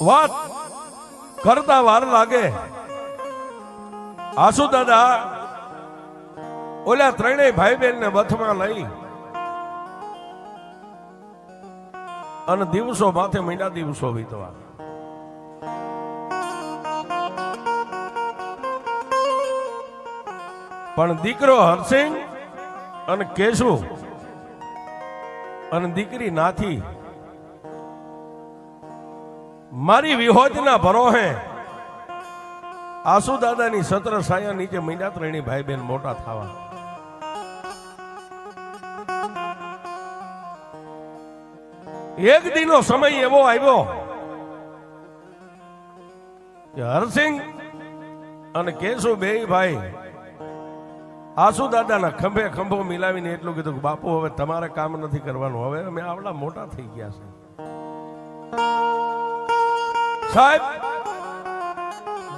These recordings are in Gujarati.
વાત કરતા વાર લાગે. આસુ દાદા, ઓલા ત્રણેય ભાઈ બહેન ને વથમાં લઈ અને દિવસો માથે મહિના દિવસો વીતવા. પણ દીકરો હરસિંહ અને કેશુ અને દીકરી નાથી મારી વિહોજના ભરોહે. આસુ દાદાની સત્ર સાયા નીચે મહિના ત્રણી ભાઈ બહેન મોટા થવા. એક દિનો સમય એવો આવ્યો કે હરસિંહ અને કેશુ બે ભાઈ આસુ દાદાના ખંભે ખંભો મિલાવીને એટલું કીધું કે બાપુ, હવે તમારે કામ નથી કરવાનું. હવે અમે આવડા મોટા થઈ ગયા છે. સાહેબ,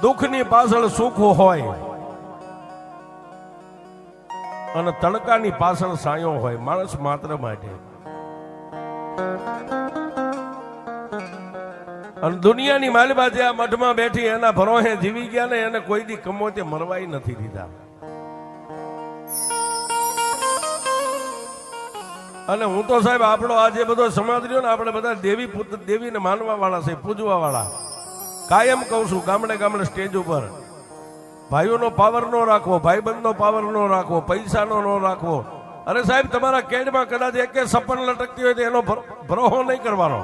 દુઃખની પાછળ સુખ હોય અને તડકાની પાછળ સાયો હોય, માણસ માત્ર માટે. અને દુનિયાની માલબા જે આ મઠમાં બેઠી, એના ભરોહે જીવી ગયા ને, એને કોઈ દી કમોતે મરવાય નથી દીધા. અને હું તો સાહેબ આપણો આ જે બધો સમાજ રહ્યો ને, આપણે બધા દેવી પુત્ર, દેવીને માનવા વાળા છે પૂજવા વાળા કાયમ કહું છું, ગામડે ગામડે સ્ટેજ ઉપર, ભાઈઓનો પાવર નો રાખવો, ભાઈબંધનો પાવર નો રાખવો, પૈસાનો નો રાખવો. અરે સાહેબ, તમારા કેડમાં કદાચ એક સપન લટકતી હોય તો એનો ભરોહો નહીં કરવાનો.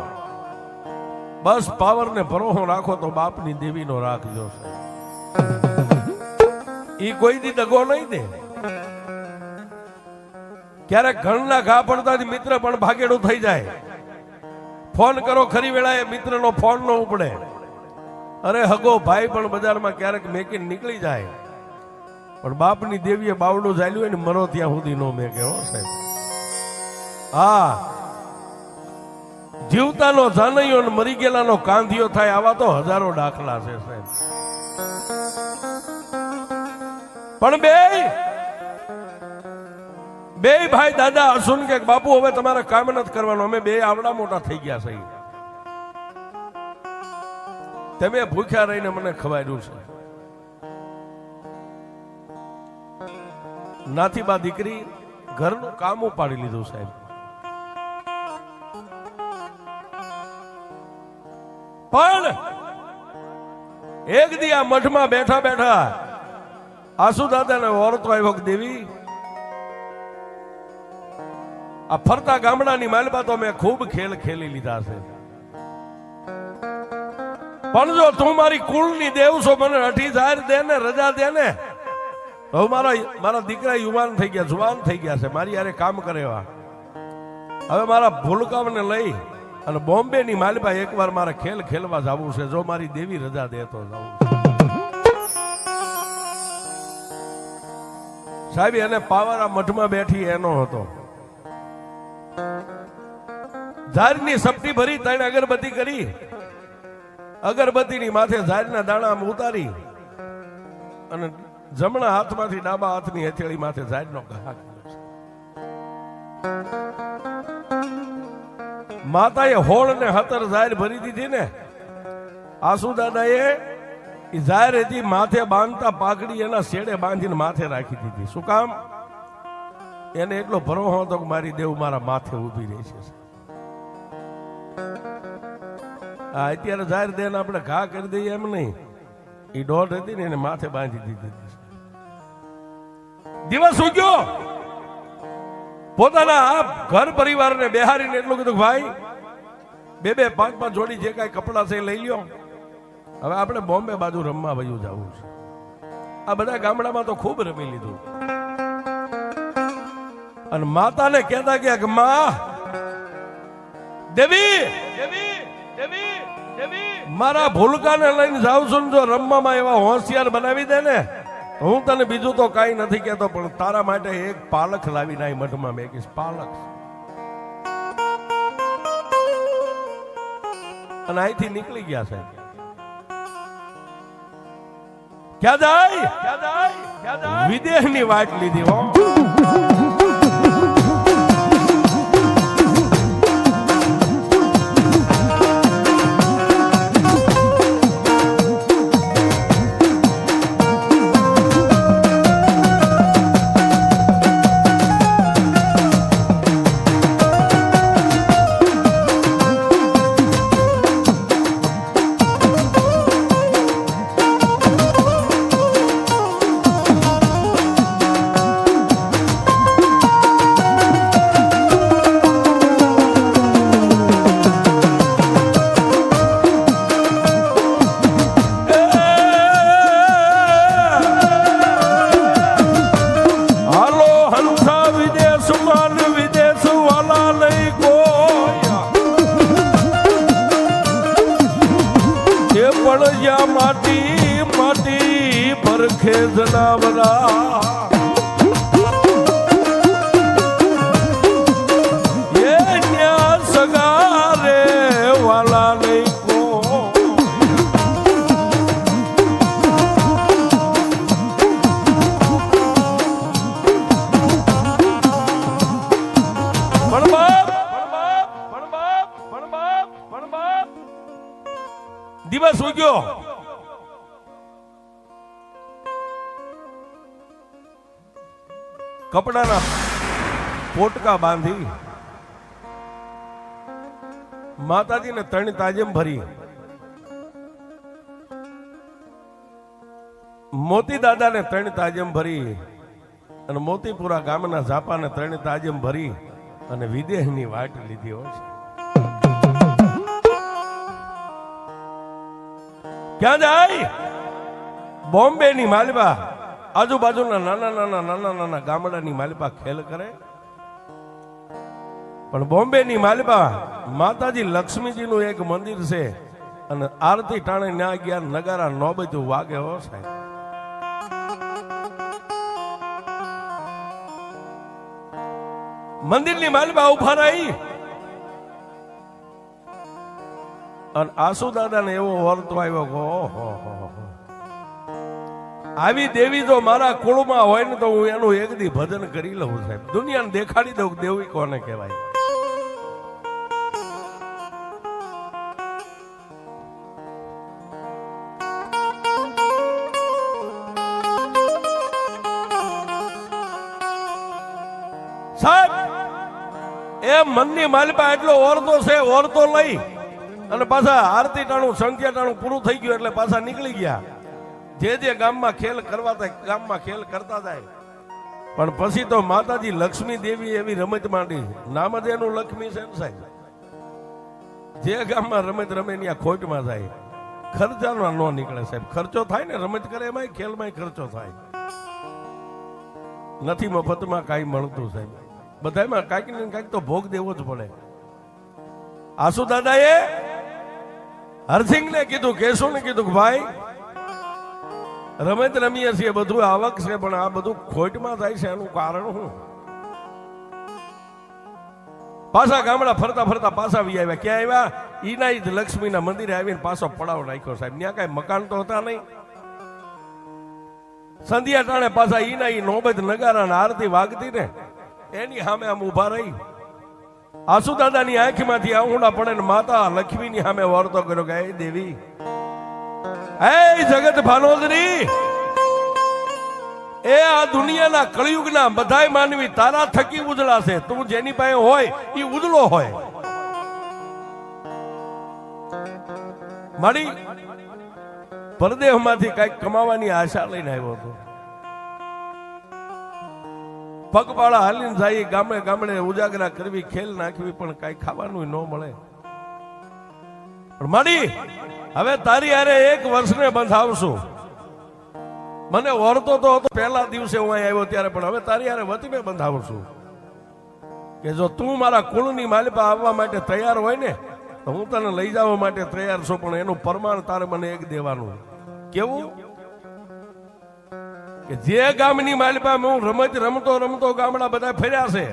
બસ પાવર ને ભરોહો રાખો તો બાપની દેવીનો રાખજો ઈ કોઈ દી દગો નહીં દે. ક્યારેક ઘણના ઘા પડતા મિત્ર પણ ભાગેડો થઈ જાય. ફોન કરો ખરી વેળાએ મિત્રનો ફોન ન ઉપડે. અરે હગો, ભાઈ પણ બજારમાં ક્યારેક મેકીને નીકળી જાય. પણ બાપની દેવીએ બાવડું ચાલ્યું ને મરો ત્યાં સુધી નો મેકે, હો સાહેબ. હા. જીવતાનો જાનૈયો ને મરી ગયેલાનો કાંધિયો થાય આવા તો હજારો દાખલા છે સાહેબ. પણ બે બે ભાઈ દાદા હસુન કે બાપુ, હવે તમારે કામ નથી કરવાનું. અમે બે આવડા મોટા થઈ ગયા છે તમે ભૂખ્યા રહીને મને ખવાડ્યું છે. નાથી બા દીકરી ઘરનું કામ ઉપાડી લીધું સાહેબ. પણ એક દી આ મઠમાં બેઠા બેઠા આસુ દાદાને ઓરતો આવ્યો દેવી આ ફરતા ગામડાની માલબા તો મેં ખૂબ ખેલ ખેલી લીધા છે. પણ જો તું મારી કુળની દેવ છો મને અઢી જાહેર દે ને, રજા દે ને હવે મારા મારા દીકરા યુવાન થઈ ગયા, જુવાન થઈ ગયા છે. મારી યારે કામ કરે એવા. હવે મારા ભૂલકામને લઈ અને બોમ્બે ની માલબા એકવાર મારે ખેલ ખેલવા જવું છે. જો મારી દેવી રજા દે તો જવું સાહેબ, એને પાવારા મઠમાં બેઠી એનો હતો. ઝાડની સપટી ભરી ત્રણ અગરબત્તી કરી. અગરબત્તીની માથે ઝાડના દાણા ઉતારી અને જમણા હાથમાંથી ડાબા હાથની હથેળી માથે ઝાડનો ઘા માતાએ હોળ ને હતર ઝાડ ભરી દીધી ને. આસુ દાદાએ ઝાર હતી માથે બાંધતા પાઘડી એના શેડે બાંધીને માથે રાખી દીધી. શું કામ? એને એટલો ભરોહો હતો કે મારી દેવ મારા માથે ઊભી રહી છે. હા અત્યારે જાહેર દેન આપણે ઘા કરી દઈએ એમ નહીં. એ દોઢ હતી ને એને માથે બાંધી દીધી દિવસ ઉગ્યો. પોતાના આ ઘર પરિવારને બેહારીને એટલું કીધું ભાઈ, બે બે પાંચ પાંચ જોડી જે કાંઈ કપડાં છે એ લઈ લ્યો. હવે આપણે બોમ્બે બાજુ રમવા વયું જવું છે. આ બધા ગામડામાં તો ખૂબ રમી લીધું. અને માતાને કહેતા ગયા કે માં દેવી દેવી દેવી દેવી મારા ભૂલકાને લઈને જાઉં છું જો રમવામાં એવા હોશિયાર બનાવી દે ને હું તને બીજું તો કાંઈ નથી કહેતો પણ તારા માટે એક પાલખ લાવી નાય મઠમાં મેં કહીશ પાલખ. અને અહીંથી નીકળી ગયા સાહેબ. ક્યાં જાય? ક્યાં જાય? વિદેશની વાટ લીધી હો. દિવસ ઉગ્યો. કપડાના પોટકા બાંધી માતાજીને ત્રણ તાજેમ ભરી. મોતી દાદાને ત્રણ તાજેમ ભરી અને મોતીપુરા ગામના ઝાપાને ત્રણ તાજેમ ભરી અને વિદેહની વાટ લીધી હોય છે. ક્યાં જાય બોમ્બે ની માલબા આજુબાજુના નાના નાના નાના નાના ગામડાની માલબા ખેલ કરે. પણ બોમ્બે ની માલબા માતાજી લક્ષ્મીજીનું એક મંદિર છે અને આરતી ટાણે ન્યા ગયા નગારા નો બધું વાગે હો સાહેબ. મંદિરની માલબા ઊભા રહી. અને આસુ દાદાને એવો વર્તો આવ્યો ઓહો, હો હો. આવી દેવી જો મારા કુળમાં હોય ને તો હું એનું એક દી ભજન કરી લઉં, સાહેબ. દુનિયાને દેખાડી દઉં દેવી કોને કહેવાય. સાહેબ, એ મનની માલિપા એટલો ઓરતો છે ઓરતો લઈ અને પાછા આરતી ટાણું સંખ્યા ટાણું પૂરું થઈ ગયું એટલે પાછા નીકળી ગયા. જે જે ગામમાં ખેલ કરવા થાય, ગામમાં ખેલ કરતા જાય પણ પછી તો માતાજી લક્ષ્મી દેવી એવી રમત માંડી. નામ જ એનું લક્ષ્મી છે સાહેબ? જે ગામમાં રમત રમે ત્યાં ખોટમાં જાય. ખર્ચાનો ન નીકળે સાહેબ. ખર્ચો થાય ને રમત કરે એમાં ખેલમાં ખર્ચો થાય. નથી મફતમાં કાંઈ મળતું સાહેબ. બધામાં કાંઈક ને કાંઈક તો ભોગ દેવો જ પડે. આસુ દાદાએ હરસિંહને કીધું, કેશુને કીધું ભાઈ રમત રમીએ છીએ, બધું આવક છે, પણ આ બધું ખોટમાં થાય છે, એનું કારણ શું? પાછા ગામડા ફરતા ફરતા પાછા આવી આવ્યા. ક્યાં આવ્યા? ઈના જ લક્ષ્મીના મંદિરે આવીને પાછો પડાવ નાખ્યો સાહેબ. ત્યાં કાંઈ મકાન તો હતા નહીં. સંધ્યા ટાણે પાછા ઈના ઈ નોબત નગારા આરતી વાગતી ને એની સામે આમ ઊભા રહી. આસુ દાદાની આંખમાંથી આહુડા પડે ને માતા લક્ષ્મીની સામે વર્તો કર્યો કે, "હે દેવી, હે જગત ભાનોદરી, એ આ દુનિયાના કળિયુગના બધાય માનવી તારા થકી ઉજળાશે તું જેની પાસે હોય એ ઉજળો હોય. મારી પરદેહમાંથી કંઈક કમાવાની આશા લઈને આવ્યો હતો. પગપાળા હાલીને જાય, ગામડે ગામડે ઉજાગરા કરવી, ખેલ નાખવી, પણ કઈ ખાવાનું ન મળે. પણ માડી, હવે તારી હારે એક વર્ષને બંધાવશું. મને ઓરતો તો હતો, પહેલા દિવસે હું અહીં આવ્યો ત્યારે, પણ હવે તારી હારે વતીને બંધાવશું. કે જો તું મારા કુળની માલિપા આવવા માટે તૈયાર હોય ને, તો હું તને લઈ જવા માટે તૈયાર છું, પણ એનું પ્રમાણ તારે મને એક દેવાનું. કેવું? કે જે ગામની માલિપા હું રમત રમતો રમતો ગામડા બધા ફર્યા છે,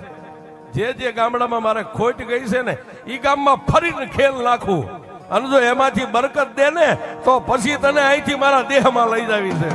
જે જે ગામડામાં મારે ખોટ ગઈ છે ને એ ગામમાં ફરીને ખેલ નાખું. અને જો એમાંથી બરકત દે ને, તો પછી તને અહીંથી મારા દેહમાં લઈ જાવી છે.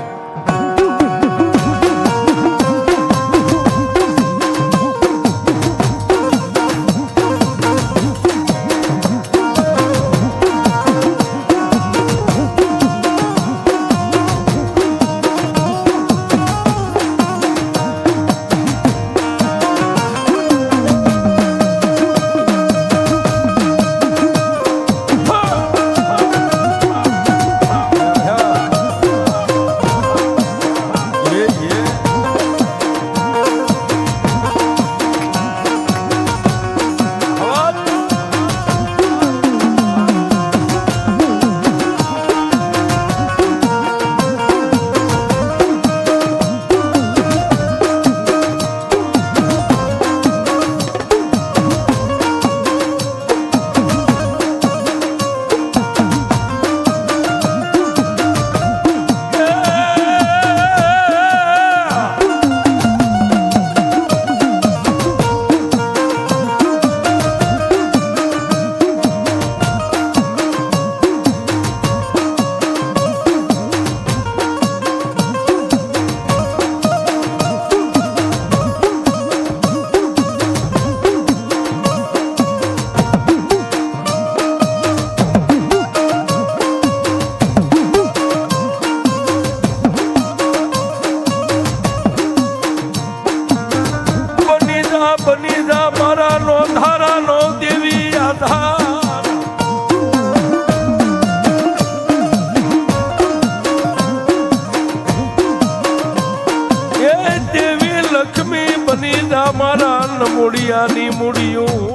દરિયાની મૂડિયું.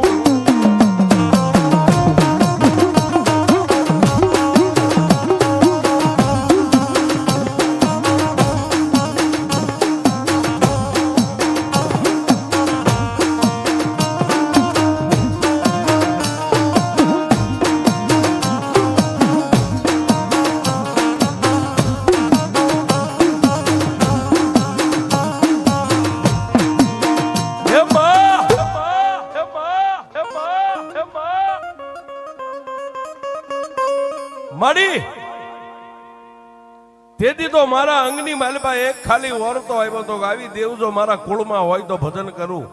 ખાલી ઓરતો આવ્યો તો આવી દેવ જો મારા કુળમાં હોય તો ભજન કરું.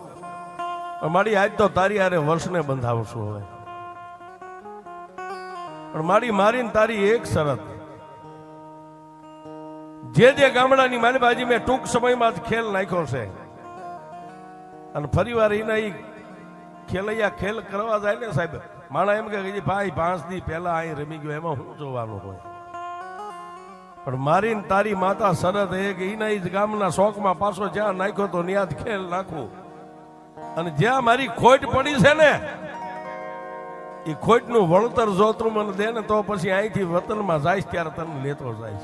મારી આજ તો તારી હારે વર્ષને બંધાવશું હવે. પણ મારી મારીને તારી એક શરત. જે જે ગામડાની માલબાજી મેં ટૂંક સમયમાં જ ખેલ નાખ્યો છે. અને ફરી વાર એના એ ખેલૈયા ખેલ કરવા જાય ને સાહેબ, માણા એમ કે ભાઈ પાંચ દી પહેલા અહીં રમી ગયો, એમાં હું જોવાનું હોય? પણ મારી ને તારી માતા શરત એ કે એના જ ગામના શોખમાં પાછો જ્યાં નાખ્યો તો ન્યાજ ખેલ નાખવું અને જ્યાં મારી ખોટ પડી છે ને એ ખોટનું વળતર જો મને દે ને તો પછી અહીંથી વતનમાં જાય ત્યારે તને લેતો જાય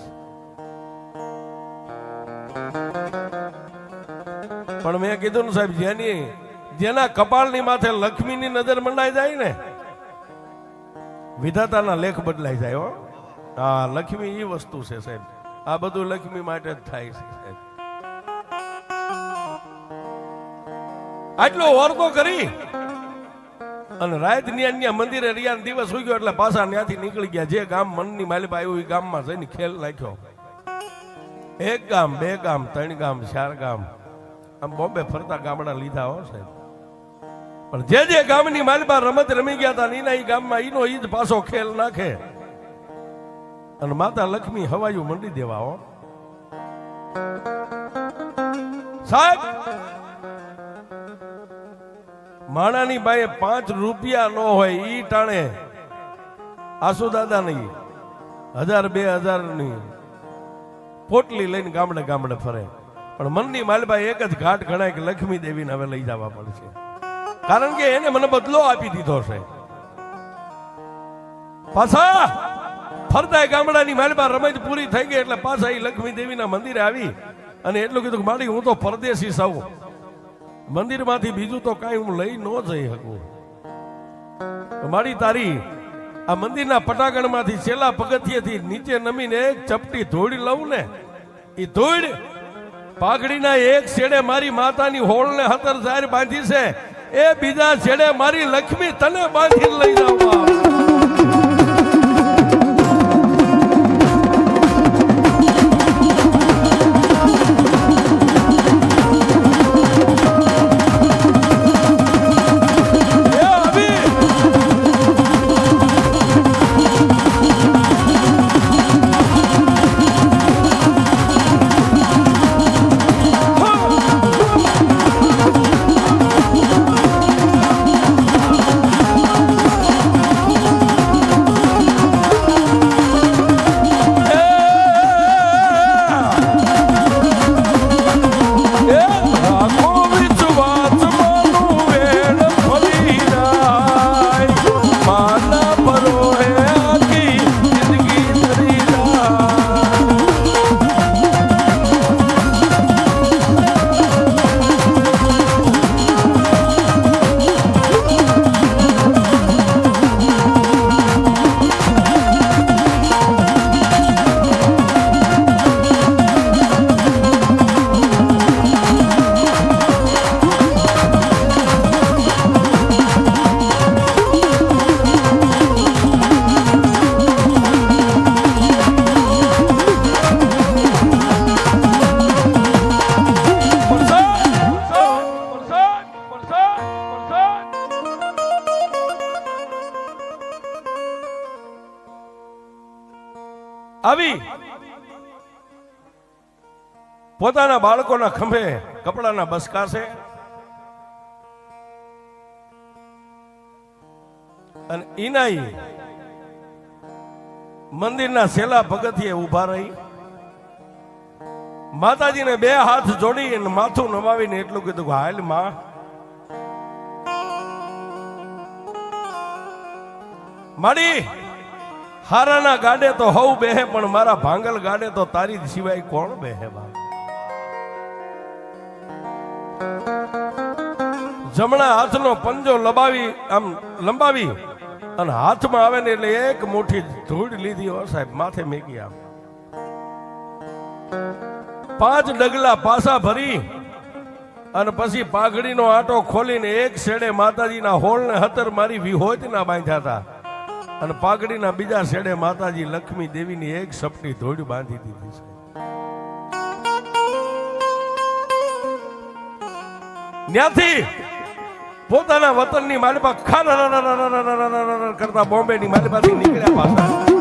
પણ મેં કીધું ને સાહેબ, જેની, જેના કપાળની માથે લક્ષ્મીની નજર મંડાઈ જાય ને, વિધાતાના લેખ બદલાઈ જાય હો. હા, લક્ષ્મી એ વસ્તુ છે સાહેબ. આ બધું લક્ષ્મી માટે જ થાય છે સાહેબ. આટલો ઓરતો કરી અને રાતની અન્ય મંદિરે રિયાન દિવસ ઉગ્યો ગયો એટલે પાછા ત્યાંથી નીકળી ગયા. જે ગામ મનની માલિપા આવ્યું એ ગામમાં જઈને ખેલ નાખ્યો. એક ગામ, બે ગામ, ત્રણ ગામ, ચાર ગામ. આમ બોમ્બે ફરતા ગામડા લીધા હો સાહેબ. પણ જે જે ગામની માલબા રમત રમી ગયા હતા એના ઈ ગામમાં એનો ઈ જ પાછો ખેલ નાખે. અને માતા લક્ષ્મી હવાયું મંડી દેવા માણાની બાએ પાંચ રૂપિયા ન હોય, ઈ ટાણે. આસુ દાદા નહીં હજાર બે હજારની પોટલી લઈને ગામડે ગામડે ફરે. પણ મનની માલભાઈ એક જ ઘાટ ગણાય કે લક્ષ્મી દેવીને હવે લઈ જવા પડશે. કારણ કે એને મને બદલો આપી દીધો છે. પાછા! ફરતા ગામડાની માલમાં રમત પૂરી થઈ ગઈ એટલે પાછા એ લક્ષ્મી દેવીના મંદિરે આવી અને એટલું કીધું માડી, હું તો પરદેશી સાવ મંદિરમાંથી બીજું તો કાંઈ હું લઈ ન જઈ શકું. મારી તારી આ મંદિરના પટાગણમાંથી છેલ્લા પગથિયેથી નીચે નમીને એક ચપટી ધોળી લઉં ને એ ધોળ પાઘડીના એક છેડે મારી માતાની હોળને હતર જાહેર બાંધી છે એ બીજા છેડે મારી લક્ષ્મી તને બાંધી લઈ જવા. પોતાના બાળકોના ખંભે કપડાના બસકાશે અને ઈનાઈ મંદિરના સેલા પગથિયે ઊભા રહી. માતાજીને બે હાથ જોડી અને માથું નમાવીને એટલું કીધું હાલમાં. માડી, હારાના ગાડે તો હવ બેહે, પણ મારા ભાંગલ ગાડે તો તારી સિવાય કોણ બેહે ભાઈ જમણા હાથનો પંજો લંબાવી, આમ લંબાવી અને હાથમાં આવે ને એટલે એક મુઠ્ઠી ધૂળ લીધી હો સાહેબ, માથે મેકી આમ. પાંચ ડગલા પાસા ભરી અને પછી પાઘડીનો આટો ખોલીને એક છેડે માતાજીના હોળને હતર મારી વિહોજના બાંધ્યા હતા. અને પાઘડીના બીજા છેડે માતાજી લક્ષ્મી દેવીની એક સપની ધોળ બાંધી દીધી છે. ત્યાંથી પોતાના વતનની માલિપા ખાર કરતા બોમ્બેની માલિપાથી નીકળ્યા પાછા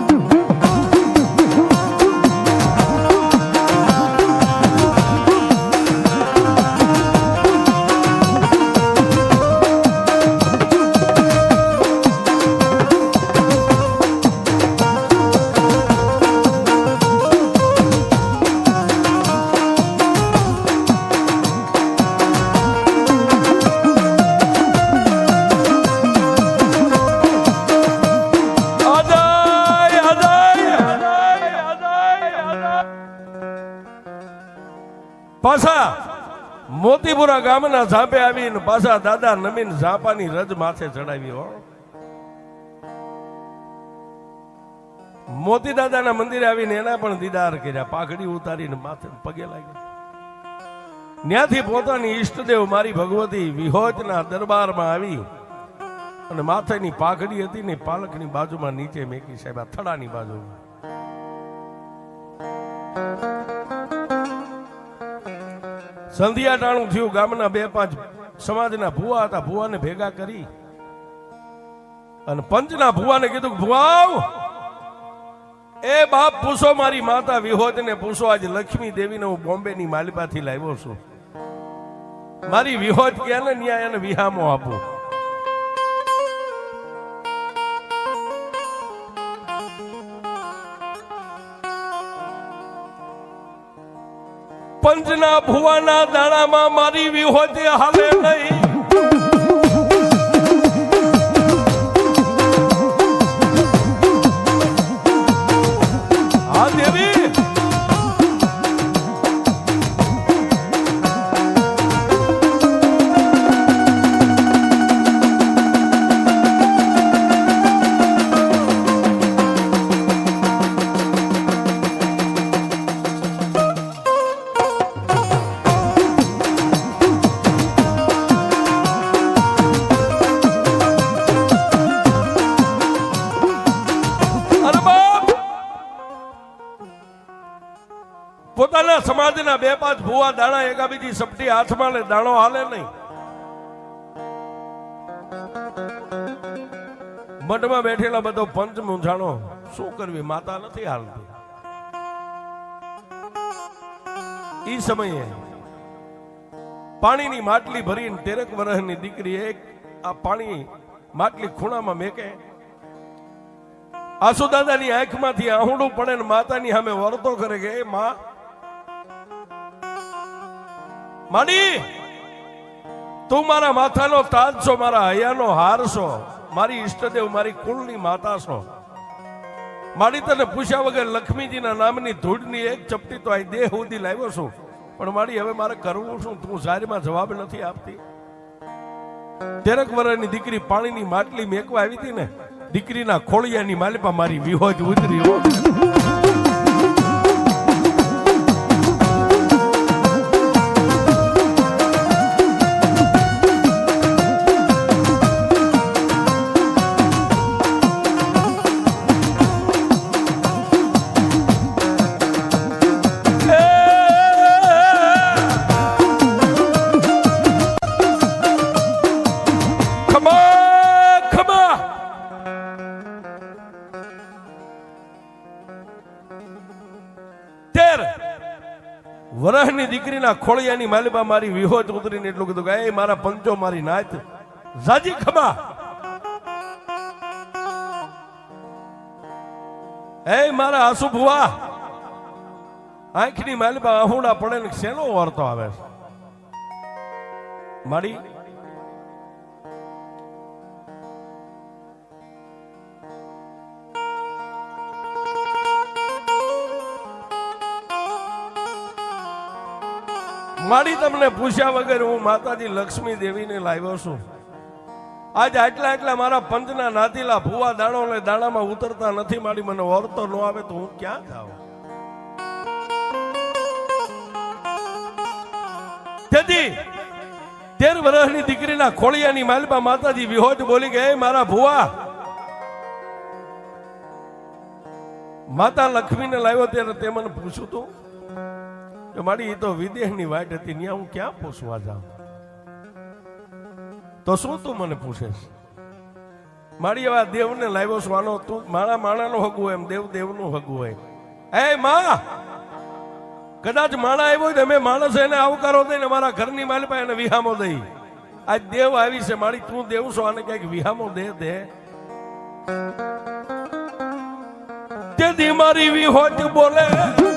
ગામના ઝાપે આવીને પાછા દાદા નમીન ઝાપાની રજ માથે ચડાવી, હો. મોતી દાદાના મંદિરે આવીને એના પણ દીદાર કર્યા. પાઘડી ઉતારીને માથે પગે લાગ્યા. ત્યાંથી પોતાની ઈષ્ટદેવ મારી ભગવતી વિહોજના દરબારમાં આવી અને માથેની પાઘડી હતી ને પાલકની બાજુમાં નીચે મેકી સાહેબ થડાની બાજુમાં. સંધ્યા ટાણું થયું, ગામના બે પાંચ સમાજના ભુવા હતા, ભુવાને ભેગા કરી. અને પંચના ભુવાને કીધું ભુવાવ એ બાપ પૂછો, મારી માતા વિહોજને પૂછો, આજે લક્ષ્મી દેવીને હું બોમ્બેની માલિપાથી લાવ્યો છું. મારી વિહોજ ક્યાં ને ન્યાય એને વિહામો આપું? પંચના ભુવાના દાણામાં મારી વિહોતે હાલે નહીં. સમાજના બે પાંચ ભૂવા દાણા એકાબીજી સપટી હાથમાં લે, દાણો હાલે નહીં. મઠમાં બેઠેલા બધો પંચ મૂંઝાણો, શું કરવી, માતા નથી હાલતી. ઈ સમયે પાણીની માટલી ભરીને તેરેક વર્ષની દીકરી એક આ પાણી માટલી ખૂણામાં મેકે. આસુદાદાની આંખમાંથી આહુડું પડે ને માતાની સામે વરતો કરે કે, એ માં માડી તું મારા માથાનો તાજ છો મારા હૈયાનો હાર છો મારી ઈષ્ટદેવ મારી કુળની માતા છો માડી તને પૂછ્યા વગર લક્ષ્મીજીના નામની ધૂળની એક ચપટી તો આ દેહ સુધી લાવ્યો છું. પણ માડી હવે મારે કરવું શું? તું જાહેરમાં જવાબ નથી આપતી. તેરક વર્ષની દીકરી પાણીની માટલી મેકવા આવી હતી ને, દીકરીના ખોળિયાની માલિપા મારી વિહોજ ઉતરી. હો. તેર વરહની દીકરીના ખોળિયાની માલિબા મારી વિહોજ ઉતરીને એટલું કીધું કે મારા પંચો મારી નાત. જાજી ખબા એ મારા આસુ ભુવા. આંખની માલિબા આહુડા પડે ને શેનો વાર્તો આવે છે? મારી મારી તમને પૂછ્યા વગર હું માતાજી લક્ષ્મી દેવીને લાવ્યો છું. આજ આટલા આટલા મારા પંચના નાતીલા ભૂવા દાણો ને દાણામાં ઉતરતા નથી મારી મને ઓરતો ન આવે તો હું ક્યાં જાઉં? તેથી તેર વર્ષની દીકરીના ખોળિયાની માલપા માતાજી વિહોજ બોલી ગઈ મારા ભુવા, માતા લક્ષ્મીને લાવ્યો ત્યારે તે મને પૂછ્યું તું મારી એ તો વિદેહની વાટ હતી ત્યાં હું ક્યાં પૂછવા જાઉં? તો શું તું મને પૂછેશ? મારી એવા દેવને લાવ્યો છું, આનો તું મારા માણાનો હગું એમ, દેવ દેવનું હગું હોય. એ માં! કદાચ માણા આવ્યો હોય ને અમે માણસ એને આવકારો દઈને મારા ઘરની પાસે એને વિહામો દઈ. આ દેવ આવી છે, મારી તું દેવ છો, આને ક્યાંક વિહામો દે દે. તેથી મારી વિહોજ બોલે.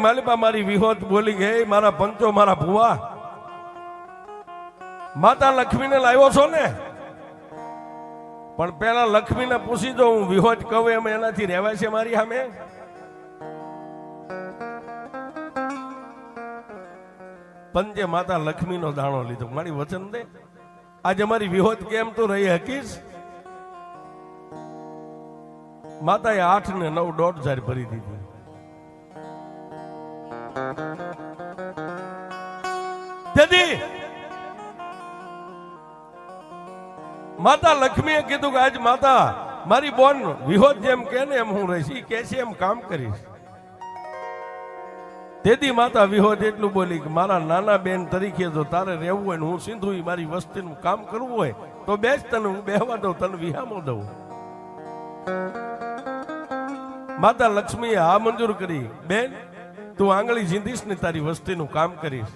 ખોળિયાની માલિપા મારી વિહોત બોલી ગઈ મારા પંચો, મારા ભુવા, માતા લક્ષ્મીને લાવ્યો છો ને? પણ પેલા લક્ષ્મીને પૂછી દો હું વિહોત કહું એમ એનાથી રહેવાય છે મારી સામે? પંચે માતા લક્ષ્મીનો દાણો લીધો. મારી વચન દે. આજે મારી વિહોત કેમ તો રહી હકીશ? માતાએ આઠ ને નવ દોઢ હજાર ભરી દીધી. તેથી માતા લક્ષ્મીએ કીધું કે આજ માતા મારી બોન વિહોદ જેમ કે ને એમ હું રહીશ કે છે, એમ કામ કરીશ. તેથી માતા વિહોત એટલું બોલી કે મારા નાના બેન તરીકે જો તારે રહેવું હોય હું સિંધુ મારી વસ્તીનું કામ કરવું હોય, તો બેસ તને, હું બેહવા દઉં, તને વિહામો દઉં. માતા લક્ષ્મીએ આ મંજૂર કરી, બેન તું આંગળી જીંદીશ ને તારી વસ્તીનું કામ કરીશ.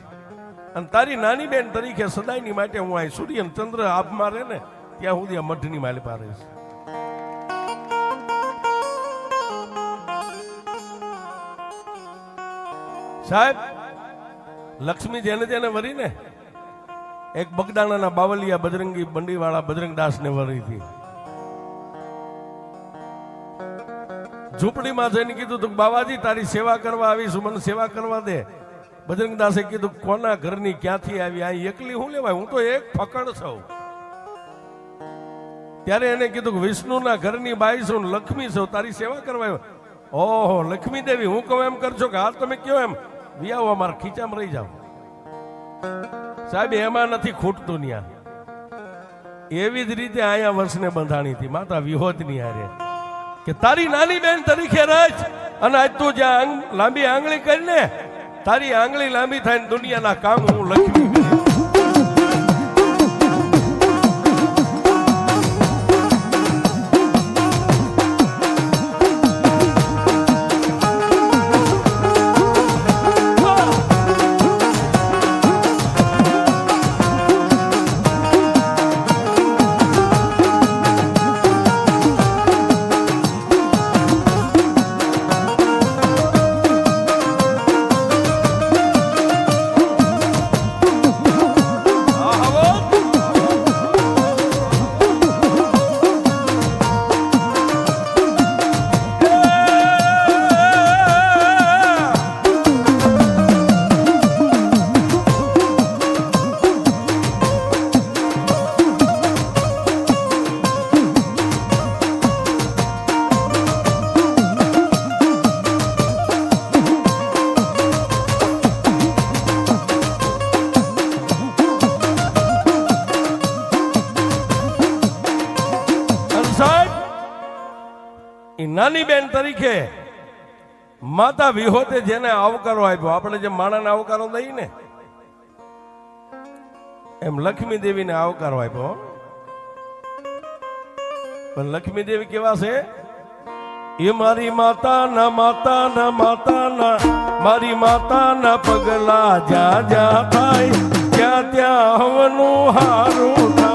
અને તારી નાની બેન તરીકે સદાયની માટે હું આ સૂર્ય ચંદ્ર આપમાં રહે ને ત્યાં સુધી આ મઠની માલિપા રહીશ. સાહેબ, લક્ષ્મી જેને જેને વરી ને એક બગદાણાના બાવલિયા બજરંગી બંડીવાળા બજરંગદાસ ને વરી હતી ઝૂંપડીમાં જઈને કીધું તું બાવાજી, તારી સેવા કરવા આવીશું, મને સેવા કરવા દે. બજરંગદાસે કીધું કોના ઘરની ક્યાંથી આવી? આ એકલી હું લેવાય? હું તો એક ફકડ છું. ત્યારે એને કીધું કે, વિષ્ણુના ઘરની બાઈ છું લક્ષ્મી છું, તારી સેવા કરવા આવ્યો. ઓહો લક્ષ્મી દેવી હું કહું એમ કરશો કે, હાલ તમે કયો એમ? વિયાવો અમારા ખીચામાં રહી જાઓ. સાહેબ, એમાં નથી ખૂટતું ન્યા એવી જ રીતે અહીંયા વર્ષને બંધાણી હતી. માતા વિહોદની હારે. કે તારી નાની બેન તરીકે રચ અને આજ તું જ્યાં લાંબી આંગળી કરીને, તારી આંગળી લાંબી થાય દુનિયાના કામ હું લક્ષ્મી નાની બેન તરીકે માતા વિહોતે જેને આવકારો આપ્યો. આપણે જે માણાને આવકારો દઈ ને, એમ લક્ષ્મી દેવીને આવકારો આપ્યો. પણ લક્ષ્મી દેવી કેવા છે? એ મારી માતા ના માતા ના માતા ના મારી માતા ના પગલા જા જા થાય. ત્યાં ત્યાં હવનું હારું થાય.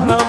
માતાના